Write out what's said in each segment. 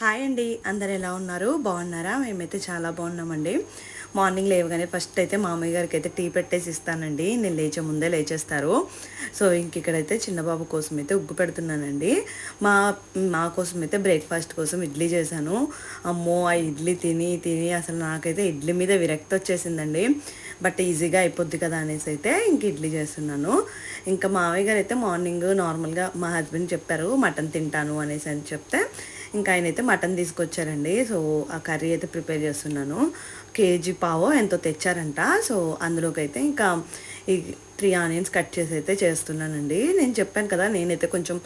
Hi అండి. అందరు ఎలా ఉన్నారు? బాగున్నారా? మేమైతే చాలా బాగున్నామండి. మార్నింగ్ లేవగానే ఫస్ట్ అయితే మామయ్య గారికి అయితే టీ పెట్టేసి ఇస్తానండి. నేను లేచే ముందే లేచేస్తారు. సో ఇంక ఇక్కడైతే చిన్నబాబు కోసం అయితే ఉగ్గు పెడుతున్నానండి. మా మా కోసం అయితే బ్రేక్ఫాస్ట్ కోసం ఇడ్లీ చేశాను. అమ్మో ఆ ఇడ్లీ తిని తిని అసలు నాకైతే ఇడ్లీ మీద విరక్తి వచ్చేసిందండి. బట్ ఈజీగా అయిపోద్ది కదా అనేసి అయితే ఇంక ఇడ్లీ చేస్తున్నాను. ఇంకా మామయ్య గారు అయితే మార్నింగ్ నార్మల్గా మా హస్బెండ్ చెప్పారు మటన్ తింటాను అనేసి అని చెప్తే ఇంకా ఆయన అయితే మటన్ తీసుకొచ్చారండి. సో ఆ కర్రీ అయితే ప్రిపేర్ చేస్తున్నాను. కేజీ పావో ఎంతో తెచ్చారంట. సో అందులోకి అయితే ఇంకా ఈ త్రీ ఆనియన్స్ కట్ చేసి అయితే చేస్తున్నానండి. నేను చెప్పాను కదా నేనైతే కొంచెం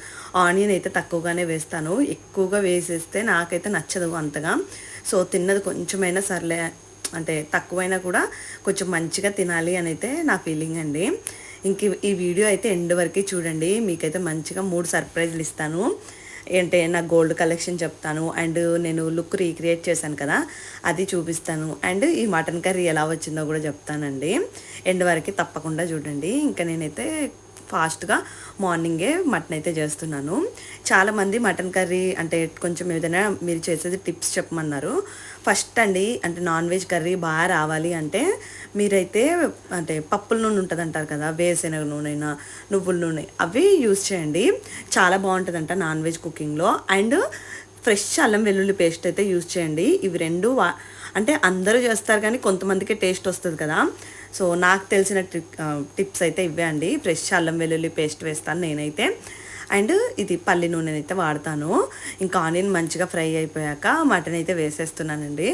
ఆనియన్ అయితే తక్కువగానే వేస్తాను. ఎక్కువగా వేసేస్తే నాకైతే నచ్చదు అంతగా. సో తిన్నది కొంచెమైనా సర్లే అంటే తక్కువైనా కూడా కొంచెం మంచిగా తినాలి అని అయితే నా ఫీలింగ్ అండి. ఇంక ఈ వీడియో అయితే ఎండ్ వరకు చూడండి. మీకైతే మంచిగా మూడు సర్ప్రైజ్లు ఇస్తాను. ఏంటి నా గోల్డ్ కలెక్షన్ చెప్తాను అండ్ నేను లుక్ రీక్రియేట్ చేశాను కదా అది చూపిస్తాను. అండ్ ఈ మటన్ కర్రీ ఎలా వచ్చిందో కూడా చెప్తానండి. ఎండ్ వరకు తప్పకుండా చూడండి. ఇంకా నేనైతే ఫాస్ట్గా మార్నింగే మటన్ అయితే చేస్తున్నాను. చాలామంది మటన్ కర్రీ అంటే కొంచెం ఏదైనా మీరు చేసేది టిప్స్ చెప్పమన్నారు. ఫస్ట్ అండి అంటే నాన్ వెజ్ కర్రీ బాగా రావాలి అంటే మీరైతే అంటే పప్పుల నూనె ఉంటుంది అంటారు కదా వేసిన నూనె నువ్వుల నూనె అవి యూస్ చేయండి. చాలా బాగుంటుందంట నాన్ వెజ్ కుకింగ్లో. అండ్ ఫ్రెష్ అల్లం వెల్లుల్లి పేస్ట్ అయితే యూజ్ చేయండి. ఇవి రెండు అంటే అందరూ చేస్తారు కానీ కొంతమందికి టేస్ట్ వస్తుంది కదా. సో నాకు తెలిసిన ట్రిక్ టిప్స్ అయితే ఇవే అండి. ఫ్రెష్ అల్లం వెల్లుల్లి పేస్ట్ వేస్తాను నేనైతే. అండ్ ఇది పల్లి నూనెనైతే అయితే వాడతాను. ఇంకా ఆనియన్ మంచిగా ఫ్రై అయిపోయాక మటన్ అయితే వేసేస్తున్నానండి.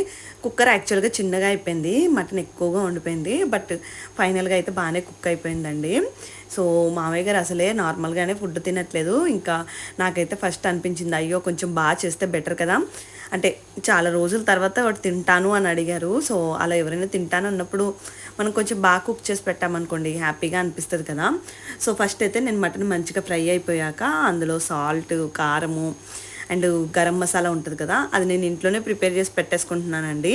కుక్కర్ యాక్చువల్గా చిన్నగా అయిపోయింది. మటన్ ఎక్కువగా ఉండిపోయింది బట్ ఫైనల్గా అయితే బాగానే కుక్ అయిపోయిందండి. సో మామయ్య గారు అసలే నార్మల్గానే ఫుడ్ తినట్లేదు. ఇంకా నాకైతే ఫస్ట్ అనిపించింది అయ్యో కొంచెం బాగా చేస్తే బెటర్ కదా. అంటే చాలా రోజుల తర్వాత వాడు తింటాను అని అడిగారు. సో అలా ఎవరైనా తింటాను అన్నప్పుడు మనం కొంచెం బాగా కుక్ చేసి పెట్టామనుకోండి హ్యాపీగా అనిపిస్తుంది కదా. సో ఫస్ట్ అయితే నేను మటన్ మంచిగా ఫ్రై అయిపోయాక అందులో సాల్ట్ కారము అండ్ గరం మసాలా ఉంటుంది కదా అది నేను ఇంట్లోనే ప్రిపేర్ చేసి పెట్టేసుకుంటున్నానండి.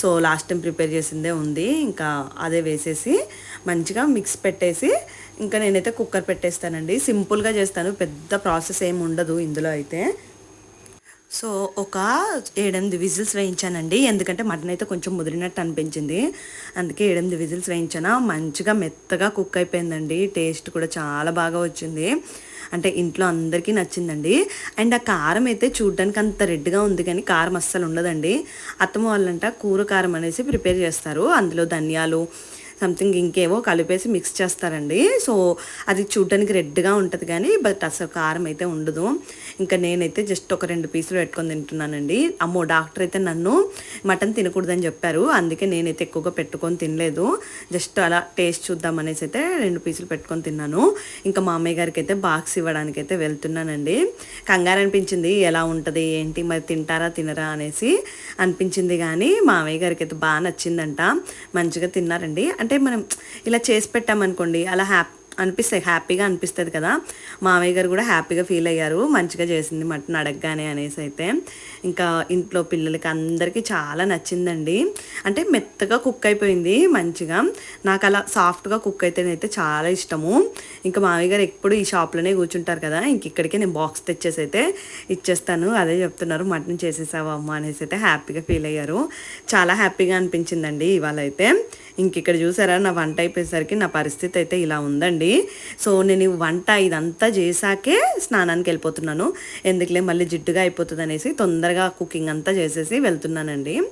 సో లాస్ట్ టైం ప్రిపేర్ చేసిందే ఉంది. ఇంకా అదే వేసేసి మంచిగా మిక్స్ పెట్టేసి ఇంకా నేనైతే కుక్కర్ పెట్టేస్తానండి. సింపుల్గా చేస్తాను పెద్ద ప్రాసెస్ ఏమి ఉండదు ఇందులో అయితే. సో ఒక ఏడెనిమిది విజిల్స్ వేయించానండి. ఎందుకంటే మటన్ అయితే కొంచెం ముదిరినట్టు అనిపించింది. అందుకే ఏడెనిమిది విజిల్స్ వేయించాను. మంచిగా మెత్తగా కుక్ అయిపోయిందండి. టేస్ట్ కూడా చాలా బాగా వచ్చింది. అంటే ఇంట్లో అందరికీ నచ్చిందండి. అండ్ ఆ కారం అయితే చూడడానికి అంత రెడ్గా ఉంది కానీ కారం అస్సలు ఉండదండి. అత్తమ్మ వాళ్ళంట కూర కారం అనేసి ప్రిపేర్ చేస్తారు. అందులో ధనియాలు సంథింగ్ ఇంకేవో కలిపేసి మిక్స్ చేస్తారండి. సో అది చూడడానికి రెడ్గా ఉంటుంది కానీ బట్ అసలు కారం అయితే ఉండదు. ఇంకా నేనైతే జస్ట్ ఒక రెండు పీసులు పెట్టుకొని తింటున్నానండి. అమ్మో డాక్టర్ అయితే నన్ను మటన్ తినకూడదని చెప్పారు. అందుకే నేనైతే ఎక్కువగా పెట్టుకొని తినలేదు. జస్ట్ అలా టేస్ట్ చూద్దాం అనేసి అయితే రెండు పీసులు పెట్టుకొని తిన్నాను. ఇంకా మా అమ్మయ్య గారికి అయితే బాక్స్ ఇవ్వడానికి అయితే వెళ్తున్నానండి. కంగారు అనిపించింది ఎలా ఉంటుంది ఏంటి మరి తింటారా తినరా అనేసి అనిపించింది కానీ మామయ్య గారికి అయితే బాగా నచ్చిందంట. మంచిగా తిన్నారండి. అంటే అంటే మనం ఇలా చేసి పెట్టామనుకోండి అలా హ్యాపీ అనిపిస్తాయి హ్యాపీగా అనిపిస్తుంది కదా. మామయ్య గారు కూడా హ్యాపీగా ఫీల్ అయ్యారు. మంచిగా చేసింది మటన్ అడగగానే అనేసి అయితే. ఇంకా ఇంట్లో పిల్లలకి అందరికీ చాలా నచ్చిందండి. అంటే మెత్తగా కుక్ అయిపోయింది మంచిగా. నాకు అలా సాఫ్ట్గా కుక్ అయితేనైతే చాలా ఇష్టము. ఇంకా మామయ్య గారు ఎప్పుడు ఈ షాప్లోనే కూర్చుంటారు కదా. ఇంక ఇక్కడికే నేను బాక్స్ తెచ్చేసి అయితే ఇచ్చేస్తాను. అదే చెప్తున్నారు మటన్ చేసేసావా అమ్మ? అనేసి అయితే హ్యాపీగా ఫీల్ అయ్యారు. చాలా హ్యాపీగా అనిపించిందండి ఇవాళ అయితే. ఇంక ఇక్కడ చూసారా నా వంట అయిపోయేసరికి నా పరిస్థితి అయితే ఇలా ఉందండి. సో నేను ఈ వంట ఇదంతా చేశాకే స్నానానికి వెళ్ళిపోతున్నాను. ఎందుకులే మళ్ళీ జిడ్డుగా అయిపోతుంది అనేసి తొందరగా కుకింగ్ అంతా చేసేసి వెళ్తున్నానండి.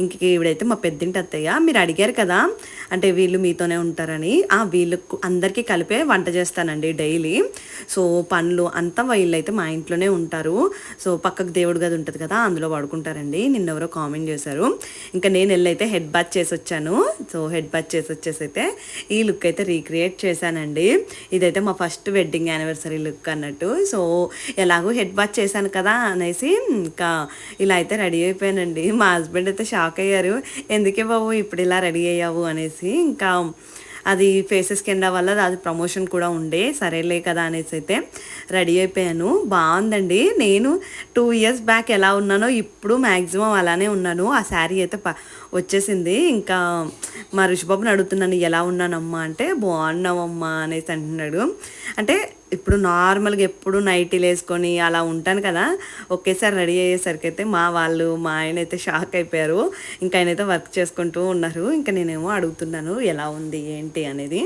ఇంక ఇవిడైతే మా పెద్దింటి అత్తయ్య మీరు అడిగారు కదా అంటే వీళ్ళు మీతోనే ఉంటారని. ఆ వీళ్ళు అందరికీ కలిపే వంట చేస్తానండి డైలీ. సో పనులు అంతా వీళ్ళైతే మా ఇంట్లోనే ఉంటారు. సో పక్కకు దేవుడు గది ఉంటుంది కదా అందులో పడుకుంటారండి నిన్నెవరో కామెంట్ చేశారు. ఇంకా నేను వెళ్ళైతే హెడ్ బాత్ చేసి వచ్చాను సో హెడ్ బాత్ చేసి వచ్చేసి అయితే ఈ లుక్ అయితే రీక్రియేట్ చేశానండి. ఇదైతే మా ఫస్ట్ వెడ్డింగ్ యానివర్సరీ లుక్ అన్నట్టు. సో ఎలాగో హెడ్ బాత్ చేశాను కదా అనేసి ఇంకా ఇలా అయితే రెడీ అయిపోయానండి. మా హస్బెండ్ అయితే షాక్ అయ్యారు. ఎందుకే బాబు ఇప్పుడు ఇలా రెడీ అయ్యావు? అనేసి ఇంకా అది ఫేసెస్ కింద వల్ల అది ప్రమోషన్ కూడా ఉండే. సరేలే కదా అనేసి అయితే రెడీ అయిపోయాను. బాగుందండి. నేను టూ ఇయర్స్ బ్యాక్ ఎలా ఉన్నానో ఇప్పుడు మ్యాక్సిమం అలానే ఉన్నాను. ఆ శారీ అయితే ప వచ్చేసింది. ఇంకా మా ఋషిబాబుని అడుగుతున్నాను ఎలా ఉన్నానమ్మా? అంటే బాగున్నావమ్మా అనేసి అంటున్నాడు. అంటే ఇప్పుడు నార్మల్గా ఎప్పుడు నైటీలు వేసుకొని అలా ఉంటాను కదా ఒకేసారి రెడీ అయ్యేసరికి అయితే మా వాళ్ళు మా ఆయన అయితే షాక్ అయిపోయారు. ఇంకా ఆయన అయితే వర్క్ చేసుకుంటూ ఉన్నారు. ఇంకా నేనేమో అడుగుతున్నాను ఎలా ఉంది? ఏంటి? అనేది.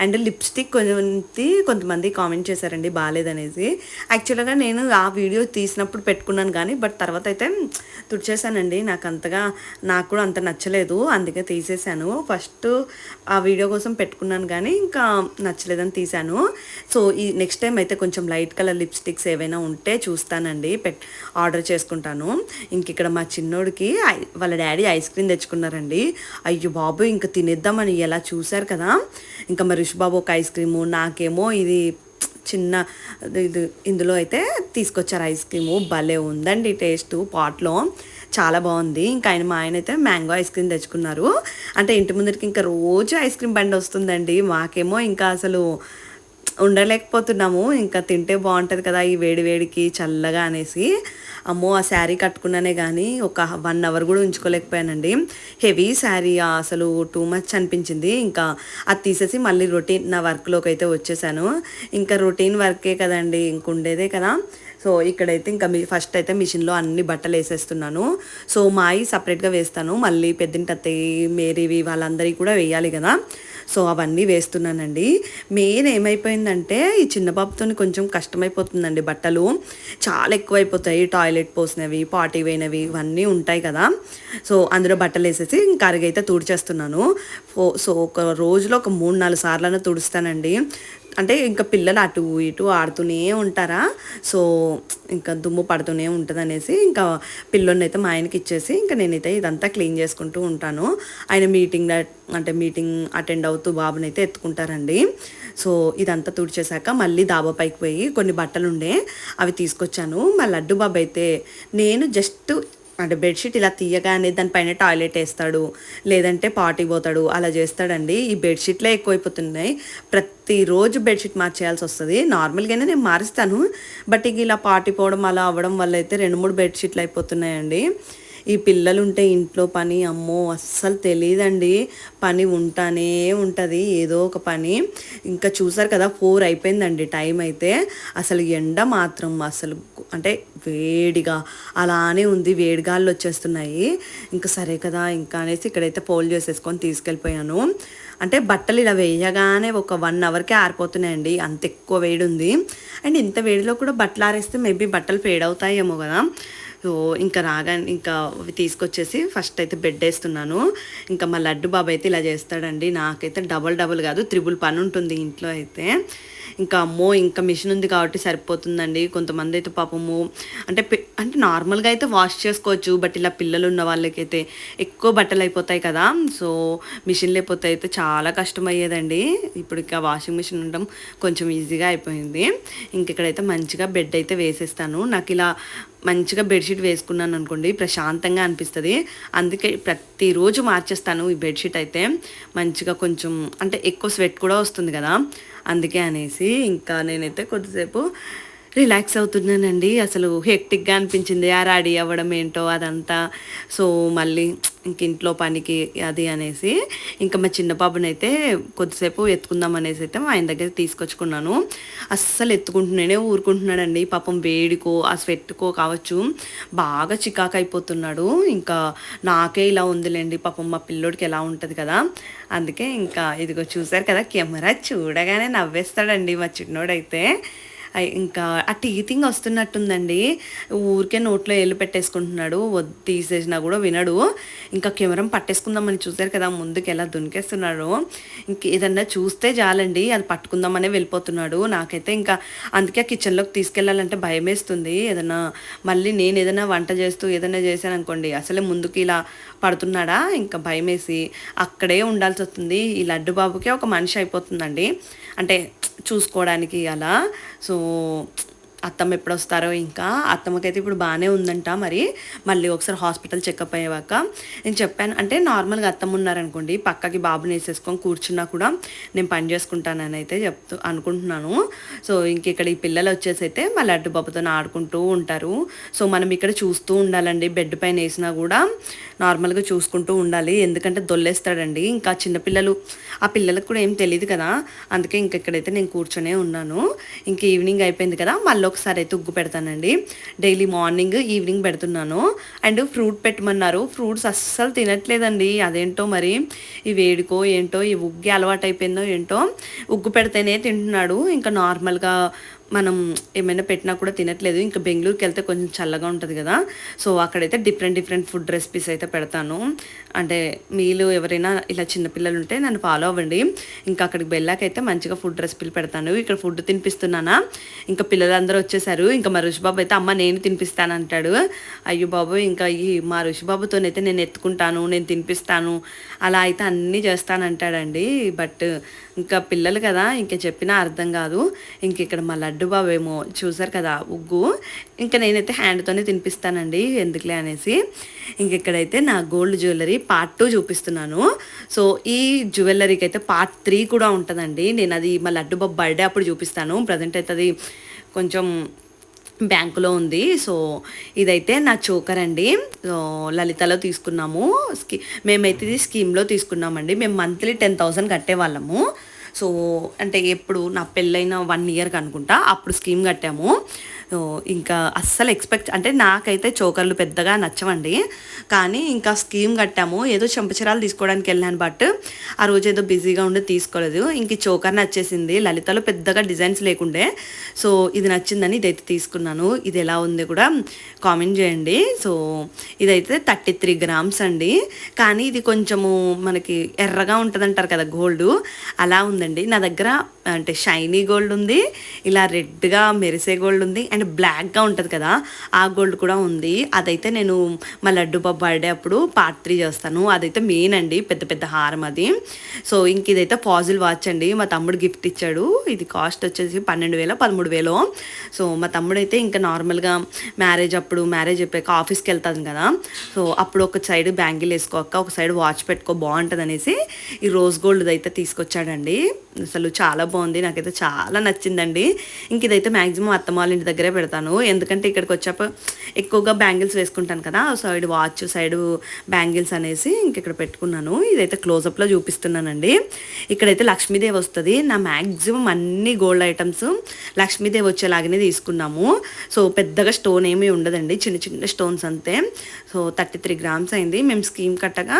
అండ్ లిప్స్టిక్ కొంచెంమంది కొంతమంది కామెంట్ చేశారండి బాగాలేదనేసి. యాక్చువల్గా నేను ఆ వీడియో తీసినప్పుడు పెట్టుకున్నాను కానీ బట్ తర్వాత అయితే తుడిచేశానండి. నాకు అంతగా నాకు కూడా అంత నచ్చలేదు. అందుకే తీసేసాను ఫస్ట్ ఆ వీడియో కోసం పెట్టుకున్నాను కానీ ఇంకా నచ్చలేదని తీసాను సో ఈ నెక్స్ట్ టైం అయితే కొంచెం లైట్ కలర్ లిప్స్టిక్స్ ఏవైనా ఉంటే చూస్తానండి. పెట్ ఆర్డర్ చేసుకుంటాను. ఇంక ఇక్కడ మా చిన్నోడికి ఐ- వాళ్ళ డాడీ ఐస్ క్రీమ్ తెచ్చుకున్నారండి. అయ్యో బాబు ఇంకా తినేద్దామని ఎలా చూశారు కదా. ఇంకా మరి రిష్ బాబు ఒక ఐస్ క్రీము నాకేమో ఇది చిన్న ఇది ఇందులో అయితే తీసుకొచ్చారు ఐస్ క్రీము. భలే ఉందండి టేస్ట్ పాట్లో చాలా బాగుంది. ఇంకా ఆయన మా ఆయన అయితే మ్యాంగో ఐస్ క్రీమ్ తెచ్చుకున్నారు. అంటే ఇంటి ముందరికి ఇంకా రోజు ఐస్ క్రీమ్ బండి వస్తుందండి. మాకేమో ఇంకా అసలు ఉండలేకపోతున్నాము. ఇంకా తింటే బాగుంటుంది కదా ఈ వేడి వేడికి చల్లగా అనేసి. అమ్మో ఆ శారీ కట్టుకున్నానే కానీ ఒక వన్ అవర్ కూడా ఉంచుకోలేకపోయానండి. హెవీ శారీ అసలు టూ మచ్ అనిపించింది. ఇంకా అది తీసేసి మళ్ళీ రొటీన్ నా వర్క్లోకి అయితే వచ్చేసాను. ఇంకా రొటీన్ వర్కే కదండి ఇంక ఉండేదే కదా. సో ఇక్కడైతే ఇంకా మీ ఫస్ట్ అయితే మిషన్లో అన్ని బట్టలు వేసేస్తున్నాను. సో మాయి సపరేట్గా వేస్తాను. మళ్ళీ పెద్దింటి అత్తయ్య మేరీవి వాళ్ళందరికీ కూడా వేయాలి కదా. సో అవన్నీ వేస్తున్నానండి. మెయిన్ ఏమైపోయిందంటే ఈ చిన్న బాబుతో కొంచెం కష్టమైపోతుందండి బట్టలు. చాలా ఎక్కువైపోతాయి టాయిలెట్ పోసినవి పాటీ పోయినవి ఇవన్నీ ఉంటాయి కదా. సో అందులో బట్టలు వేసేసి కరిగైతే తుడిచేస్తున్నాను. ఫో- సో ఒక రోజులో ఒక మూడు నాలుగు సార్లు తుడుస్తానండి. అంటే ఇంకా పిల్లలు అటు ఇటు ఆడుతూనే ఉంటారా? సో ఇంకా దుమ్ము పడుతూనే ఉంటుంది అనేసి ఇంకా పిల్లోని అయితే మా ఆయనకి ఇచ్చేసి ఇంకా నేనైతే ఇదంతా క్లీన్ చేసుకుంటూ ఉంటాను. ఆయన మీటింగ్ అంటే మీటింగ్ అటెండ్ అవుతూ బాబునైతే ఎత్తుకుంటారండి. సో ఇదంతా తుడిచేశాక మళ్ళీ దాబా పైకి పోయి కొన్ని బట్టలు ఉండే అవి తీసుకొచ్చాను. మా లడ్డు బాబు అయితే నేను జస్ట్ అంటే బెడ్షీట్ ఇలా తీయగానే దానిపైన టాయిలెట్ వేస్తాడు లేదంటే పార్టీ పోతాడు అలా చేస్తాడండి. ఈ బెడ్షీట్లే ఎక్కువైపోతున్నాయి. ప్రతిరోజు బెడ్షీట్ మార్చేయాల్సి వస్తుంది. నార్మల్గానే నేను మారుస్తాను. బట్ ఇక ఇలా పార్టీ పోవడం అలా అవ్వడం వల్ల అయితే రెండు మూడు బెడ్షీట్లు అయిపోతున్నాయండి. ఈ పిల్లలు ఉంటే ఇంట్లో పని అమ్మో అస్సలు తెలియదండి పని ఉంటానే ఉంటుంది ఏదో ఒక పని. ఇంకా చూసారు కదా ఫోర్ అయిపోయిందండి టైం అయితే. అసలు ఎండ మాత్రం అసలు అంటే వేడిగా అలానే ఉంది వేడిగాళ్ళు వచ్చేస్తున్నాయి. ఇంకా సరే కదా ఇంకా అనేసి ఇక్కడైతే పోల్ చేసేసుకొని తీసుకెళ్ళిపోయాను. అంటే బట్టలు ఇలా వేయగానే ఒక వన్ అవర్కే ఆరిపోతున్నాయండి అంత ఎక్కువ వేడి ఉంది. అండ్ ఇంత వేడిలో కూడా బట్టలు ఆరేస్తే మేబీ బట్టలు ఫేడ్ అవుతాయేమో కదా. సో ఇంకా రాగా ఇంకా తీసుకొచ్చేసి ఫస్ట్ అయితే బెడ్ వేస్తున్నాను. ఇంకా మా లడ్డు బాబు అయితే ఇలా చేస్తాడండి. నాకైతే డబల్ డబల్ కాదు త్రిబుల్ పని ఉంటుంది ఇంట్లో అయితే. ఇంకా అమ్మో ఇంకా మిషన్ ఉంది కాబట్టి సరిపోతుందండి. కొంతమంది అయితే పాపము అంటే అంటే నార్మల్గా అయితే వాష్ చేసుకోవచ్చు బట్ ఇలా పిల్లలు ఉన్న వాళ్ళకైతే ఎక్కువ బట్టలు అయిపోతాయి కదా. సో మిషన్ లేకపోతే అయితే చాలా కష్టం అయ్యేదండి ఇప్పుడు ఇక వాషింగ్ మిషన్ ఉండడం కొంచెం ఈజీగా అయిపోయింది. ఇంక ఇక్కడైతే మంచిగా బెడ్ అయితే వేసేస్తాను. నాకు ఇలా మంచిగా బెడ్షీట్ వేసుకున్నాను అనుకోండి ప్రశాంతంగా అనిపిస్తుంది. అందుకే ప్రతిరోజు మార్చేస్తాను ఈ బెడ్షీట్ అయితే. మంచిగా కొంచెం అంటే ఎక్కువ స్వెట్ కూడా వస్తుంది కదా. అందుకే అనేసి ఇంకా నేనైతే కొద్దిసేపు రిలాక్స్ అవుతున్నానండి. అసలు హెక్టిక్గా అనిపించింది. ఆ రెడీ అవ్వడం ఏంటో అదంతా. సో మళ్ళీ ఇంక ఇంట్లో పనికి అది అనేసి ఇంకా మా చిన్న బాబునైతే కొద్దిసేపు ఎత్తుకుందాం అనేసి అయితే మా ఆయన దగ్గర తీసుకొచ్చుకున్నాను. అస్సలు ఎత్తుకుంటున్నానే ఊరుకుంటున్నాడండి. పాపం వేడికో ఆ స్వెట్కో కావచ్చు బాగా చికాకు అయిపోతున్నాడు ఇంకా నాకే ఇలా ఉందిలేండి. పాపం మా పిల్లోడికి ఎలా ఉంటుంది కదా. అందుకే ఇంకా ఇదిగో చూసారు కదా కెమెరా చూడగానే నవ్వేస్తాడండి మా చిన్నోడైతే. ఇంకా ఆ టీతింగ్ వస్తున్నట్టుందండి. ఊరికే నోట్లో ఎల్లు పెట్టేసుకుంటున్నాడు. వద్దు తీసేసినా కూడా వినడు. ఇంకా కెమెరం పట్టేసుకుందామని చూశారు కదా ముందుకు ఎలా దునికేస్తున్నాడు. ఇంక ఏదన్నా చూస్తే చాలండి అది పట్టుకుందామనే వెళ్ళిపోతున్నాడు. నాకైతే ఇంకా అందుకే ఆ కిచెన్లోకి తీసుకెళ్ళాలంటే భయం వేస్తుంది మళ్ళీ నేను ఏదైనా వంట చేస్తూ ఏదైనా చేశాను అనుకోండి అసలే ముందుకు ఇలా పడుతున్నాడా? ఇంకా భయం వేసి అక్కడే ఉండాల్సి వస్తుంది. ఈ లడ్డు బాబుకే ఒక మనిషి అయిపోతుందండి. అంటే చూసుకోవడానికి అలా సో అత్తమ్మ ఎప్పుడు వస్తారో ఇంకా. అత్తమ్మకైతే ఇప్పుడు బాగానే ఉందంట మరి. మళ్ళీ ఒకసారి హాస్పిటల్ చెకప్ అయ్యాక నేను చెప్పాను అంటే నార్మల్గా అత్తమ్మ ఉన్నారనుకోండి పక్కకి బాబుని వేసేసుకొని కూర్చున్నా కూడా నేను పని చేసుకుంటానని అయితే చెప్తూ అనుకుంటున్నాను. సో ఇంక ఇక్కడ ఈ పిల్లలు వచ్చేసి అయితే మా లడ్డు బాబుతో ఆడుకుంటూ ఉంటారు. సో మనం ఇక్కడ చూస్తూ ఉండాలండి. బెడ్ పైన వేసినా కూడా నార్మల్గా చూసుకుంటూ ఉండాలి. ఎందుకంటే దొల్లేస్తాడండి. ఇంకా చిన్నపిల్లలు ఆ పిల్లలకు కూడా ఏం తెలియదు కదా. అందుకే ఇంక ఇక్కడైతే నేను కూర్చొనే ఉన్నాను. ఇంక ఈవినింగ్ అయిపోయింది కదా. మళ్ళీ ఒకసారి అయితే ఉగ్గు పెడతానండి. డైలీ మార్నింగ్ ఈవినింగ్ పెడుతున్నాను. అండ్ ఫ్రూట్ పెట్టమన్నారు. ఫ్రూట్స్ అస్సలు తినట్లేదండి. అదేంటో మరి? ఈ వేడికో ఏంటో? ఈ ఉగ్గి అలవాటు అయిపోయిందో ఏంటో? ఉగ్గు పెడితేనే తింటున్నాడు. ఇంకా నార్మల్గా మనం ఏమైనా పెట్టినా కూడా తినట్లేదు. ఇంకా బెంగళూరుకి వెళ్తే కొంచెం చల్లగా ఉంటుంది కదా. సో అక్కడైతే డిఫరెంట్ డిఫరెంట్ ఫుడ్ రెసిపీస్ అయితే పెడతాను. అంటే మీలు ఎవరైనా ఇలా చిన్నపిల్లలు ఉంటే నన్ను ఫాలో అవ్వండి. ఇంకా అక్కడికి వెళ్ళాకైతే మంచిగా ఫుడ్ రెసిపీలు పెడతాను. ఇక్కడ ఫుడ్ తినిపిస్తున్నానా? ఇంకా పిల్లలందరూ వచ్చేసారు. ఇంకా మా ఋషిబాబు అయితే అమ్మ నేను తినిపిస్తాను అంటాడు. అయ్యో బాబు ఇంకా ఈ మా ఋషిబాబుతోనైతే నేను ఎత్తుకుంటాను నేను తినిపిస్తాను అలా అయితే అన్నీ చేస్తానంటాడండి. బట్ ఇంకా పిల్లలు కదా ఇంకా చెప్పినా అర్థం కాదు. ఇంక ఇక్కడ మా లడ్డు బాబు ఏమో చూసారు కదా ఉగ్గు. ఇంకా నేనైతే హ్యాండ్తోనే తినిపిస్తానండి ఎందుకులే అనేసి. ఇంక ఇక్కడైతే నా గోల్డ్ జ్యువెలరీ పార్ట్ టూ చూపిస్తున్నాను. సో ఈ జ్యువెలరీకి అయితే పార్ట్ త్రీ కూడా ఉంటుందండి. నేను అది మా లడ్డు బాబు బర్త్డే అప్పుడు చూపిస్తాను. ప్రజెంట్ అయితే అది కొంచెం బ్యాంకులో ఉంది. సో ఇదైతే నా చోకర్ అండి. లలితలో తీసుకున్నాము. స్కీ మేమైతే ఇది స్కీమ్లో తీసుకున్నామండి. మేము మంత్లీ టెన్ థౌసండ్ కట్టేవాళ్ళము. సో అంటే ఎప్పుడు నా పెళ్ళైన వన్ ఇయర్కి అనుకుంటా అప్పుడు స్కీమ్ కట్టాము. ఇంకా అస్సలు ఎక్స్పెక్ట్ అంటే నాకైతే చోకర్లు పెద్దగా నచ్చవండి. కానీ ఇంకా స్కీమ్ కట్టాము. ఏదో చెంపచరాలు తీసుకోవడానికి వెళ్ళాను బట్ ఆ రోజు ఏదో బిజీగా ఉండి తీసుకోలేదు. ఇంక చోకర్ నచ్చేసింది. లలితలో పెద్దగా డిజైన్స్ లేకుండే. సో ఇది నచ్చిందని ఇదైతే తీసుకున్నాను. ఇది ఎలా ఉంది కూడా కామెంట్ చేయండి. సో ఇదైతే థర్టీ త్రీ గ్రామ్స్ అండి. కానీ ఇది కొంచెము మనకి ఎర్రగా ఉంటుంది అంటారు కదా గోల్డ్ అలా ఉందండి. నా దగ్గర అంటే షైనీ గోల్డ్ ఉంది. ఇలా రెడ్గా మెరిసే గోల్డ్ ఉంది. అండ్ బ్లాక్గా ఉంటుంది కదా ఆ గోల్డ్ కూడా ఉంది. అదైతే నేను మా లడ్డు బాబు బర్త్డే అప్పుడు పార్ట్ త్రీ చేస్తాను. అదైతే మెయిన్ అండి పెద్ద పెద్ద హారం అది. సో ఇంక ఇదైతే పాజిల్ వాచ్ అండి. మా తమ్ముడు గిఫ్ట్ ఇచ్చాడు. ఇది కాస్ట్ వచ్చేసి పన్నెండు వేల పదమూడు వేలు సో మా తమ్ముడు అయితే ఇంకా నార్మల్గా మ్యారేజ్ అప్పుడు మ్యారేజ్ అయిపోయాక ఆఫీస్కి వెళ్తాను కదా. సో అప్పుడు ఒక సైడ్ బ్యాంగిల్ వేసుకోక ఒక సైడ్ వాచ్ పెట్టుకో బాగుంటుంది అనేసి ఈ రోజ్ గోల్డ్ అయితే తీసుకొచ్చాడండి. అసలు చాలా బాగుంది. నాకైతే చాలా నచ్చిందండి. ఇంక ఇదైతే మ్యాక్సిమం అత్తమ్మ వాళ్ళ ఇంటి దగ్గరే పెడతాను. ఎందుకంటే ఇక్కడికి వచ్చాక ఎక్కువగా బ్యాంగిల్స్ వేసుకుంటాను కదా. సైడ్ వాచ్ సైడ్ బ్యాంగిల్స్ అనేసి ఇంక ఇక్కడ పెట్టుకున్నాను. ఇదైతే క్లోజప్లో చూపిస్తున్నానండి. ఇక్కడైతే లక్ష్మీదేవి వస్తుంది. నా మ్యాక్సిమం అన్ని గోల్డ్ ఐటమ్స్ లక్ష్మీదేవి వచ్చేలాగానే తీసుకున్నాము. సో పెద్దగా స్టోన్ ఏమీ ఉండదండి. చిన్న చిన్న స్టోన్స్ అంతే. సో థర్టీ త్రీ గ్రామ్స్ అయింది. మేము స్కీమ్ కట్టగా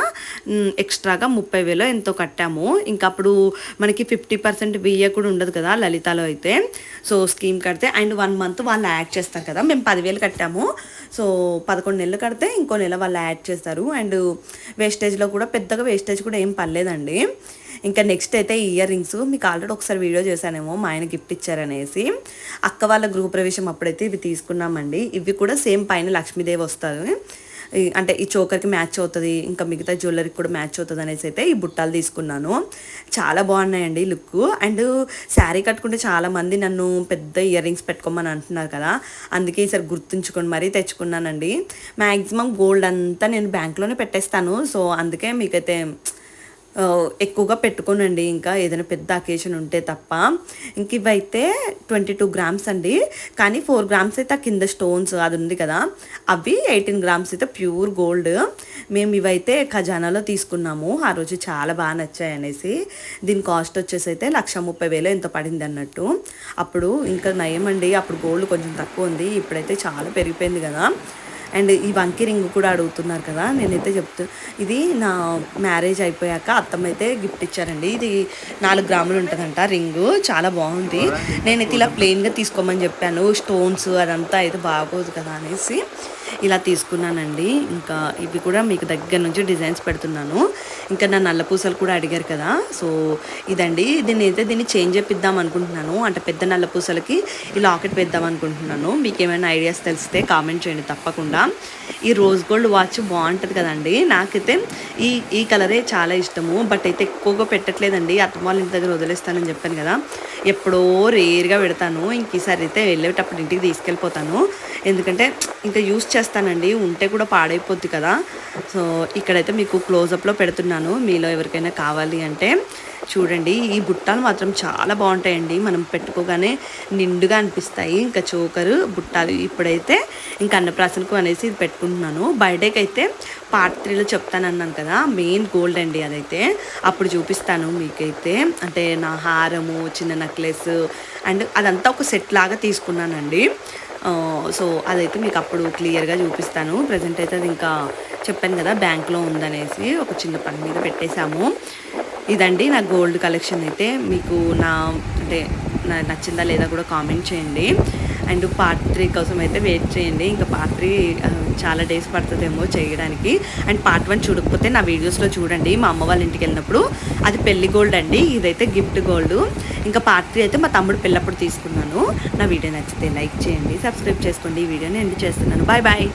ఎక్స్ట్రాగా ముప్పై వేలో ఎంతో కట్టాము. ఇంకా అప్పుడు మనకి ఫిఫ్టీ ఫిఫ్టీ పర్సెంట్ వెయ్యి కూడా ఉండదు కదా లలితాలో అయితే. సో స్కీమ్ కడితే అండ్ వన్ మంత్ వాళ్ళు యాడ్ చేస్తారు కదా. మేము పదివేలు కట్టాము. సో పదకొండు నెలలు కడితే ఇంకో నెల వాళ్ళు యాడ్ చేస్తారు. అండ్ వేస్టేజ్లో కూడా పెద్దగా వేస్టేజ్ కూడా ఏం పర్లేదండి ఇంకా నెక్స్ట్ అయితే ఇయర్ రింగ్స్. మీకు ఆల్రెడీ ఒకసారి వీడియో చేశానేమో మా ఆయన గిఫ్ట్ ఇచ్చారనేసి. అక్క వాళ్ళ గృహప్రవేశం అప్పుడైతే ఇవి తీసుకున్నామండి. ఇవి కూడా సేమ్ పైన లక్ష్మీదేవి వస్తుంది. అంటే ఈ చోకర్కి మ్యాచ్ అవుతుంది ఇంకా మిగతా జ్యువెలరీకి కూడా మ్యాచ్ అవుతుంది అనేసి అయితే ఈ బుట్టాలు తీసుకున్నాను. చాలా బాగున్నాయండి లుక్. అండ్ శారీ కట్టుకుంటే చాలా మంది నన్ను పెద్ద ఇయర్ రింగ్స్ పెట్టుకోమని అంటున్నారు కదా అందుకే ఈసారి గుర్తుంచుకొని మరీ తెచ్చుకున్నానండి. మ్యాక్సిమం గోల్డ్ అంతా నేను బ్యాంక్లోనే పెట్టేస్తాను. సో అందుకే మీకైతే ఎక్కువగా పెట్టుకోనండి. ఇంకా ఏదైనా పెద్ద అకేషన్ ఉంటే తప్ప. ఇంక ఇవైతే ట్వంటీ టూ గ్రామ్స్ అండి. కానీ ఫోర్ గ్రామ్స్ అయితే ఆ కింద స్టోన్స్ అది ఉంది కదా. అవి ఎయిటీన్ గ్రామ్స్ అయితే ప్యూర్ గోల్డ్ మేము ఇవైతే ఖజానాలో తీసుకున్నాము. ఆ రోజు చాలా బాగా నచ్చాయి అనేసి. దీని కాస్ట్ వచ్చేసి అయితే లక్ష ముప్పై వేలు ఎంత పడింది అన్నట్టు. అప్పుడు ఇంకా నయం అండి అప్పుడు గోల్డ్ కొంచెం తక్కువ ఉంది. ఇప్పుడైతే చాలా పెరిగిపోయింది కదా. అండ్ ఈ వంకి రింగ్ కూడా అడుగుతున్నారు కదా నేనైతే చెప్తూ ఇది నా మ్యారేజ్ అయిపోయాక అత్తమ్మ అయితే గిఫ్ట్ ఇచ్చారండి. ఇది నాలుగు గ్రాములు ఉంటుందంట రింగు చాలా బాగుంది. నేనైతే ఇలా ప్లెయిన్గా తీసుకోమని చెప్పాను. స్టోన్స్ అదంతా అయితే బాగోదు కదా అనేసి. ఇలా తీసుకున్నానండి. ఇంకా ఇవి కూడా మీకు దగ్గర నుంచి డిజైన్స్ పెడుతున్నాను. ఇంకా నా నల్ల పూసలు కూడా అడిగారు కదా. సో ఇదండి. దీన్ని అయితే దీన్ని చేంజ్ చేపిద్దాం అనుకుంటున్నాను. అంటే పెద్ద నల్ల పూసలకి ఈ లాకెట్ పెద్దాం అనుకుంటున్నాను. మీకు ఏమైనా ఐడియాస్ తెలిస్తే కామెంట్ చేయండి తప్పకుండా. ఈ రోజ్ గోల్డ్ వాచ్ బాగుంటుంది కదండి. నాకైతే ఈ ఈ కలరే చాలా ఇష్టము. బట్ అయితే ఎక్కువగా పెట్టట్లేదండి. అత్తమ్మ వాళ్ళ ఇంటి దగ్గర వదిలేస్తానని చెప్పాను కదా. ఎప్పుడో రేర్గా పెడతాను. ఇంక ఈసారి అయితే వెళ్ళేటప్పుడు ఇంటికి తీసుకెళ్ళిపోతాను. ఎందుకంటే ఇంకా యూస్ చేస్తానండి. ఉంటే కూడా పాడైపోద్ది కదా. సో ఇక్కడైతే మీకు క్లోజప్లో పెడుతున్నాను. మీలో ఎవరికైనా కావాలి అంటే చూడండి ఈ బుట్టాలు మాత్రం చాలా బాగుంటాయండి. మనం పెట్టుకోగానే నిండుగా అనిపిస్తాయి. ఇంకా చోకరు బుట్టాలు ఇప్పుడైతే ఇంకా అన్నప్రాసనకు అనేసి ఇది పెట్టుకుంటున్నాను. బర్త్డేకి అయితే పార్ట్ త్రీలో చెప్తానన్నాను కదా మెయిన్ గోల్డ్ అండి అదైతే. అప్పుడు చూపిస్తాను మీకైతే. అంటే నా హారము చిన్న నెక్లెస్ అండ్ అదంతా ఒక సెట్ లాగా తీసుకున్నానండి. సో అదైతే మీకు అప్పుడు క్లియర్గా చూపిస్తాను. ప్రజెంట్ అయితే అది ఇంకా చెప్పాను కదా బ్యాంక్లో ఉందనేసి ఒక చిన్న పని మీద పెట్టేశాము. ఇదండి నా గోల్డ్ కలెక్షన్ అయితే. మీకు నా అంటే నచ్చిందా లేదా కూడా కామెంట్ చేయండి. అండ్ పార్ట్ త్రీ కోసం అయితే వెయిట్ చేయండి. ఇంకా పార్ట్ త్రీ చాలా డేస్ పడుతుందేమో చేయడానికి. అండ్ పార్ట్ వన్ చూడకపోతే నా వీడియోస్లో చూడండి. మా అమ్మ వాళ్ళ ఇంటికి వెళ్ళినప్పుడు అది పెళ్ళి గోల్డ్ అండి. ఇదైతే గిఫ్ట్ గోల్డ్. ఇంకా పార్ట్ త్రీ అయితే మా తమ్ముడు పెళ్ళప్పుడు తీసుకున్నాను. నా వీడియో నచ్చితే లైక్ చేయండి సబ్స్క్రైబ్ చేసుకోండి. ఈ వీడియోని ఎండ్ చేస్తున్నాను. Bye bye.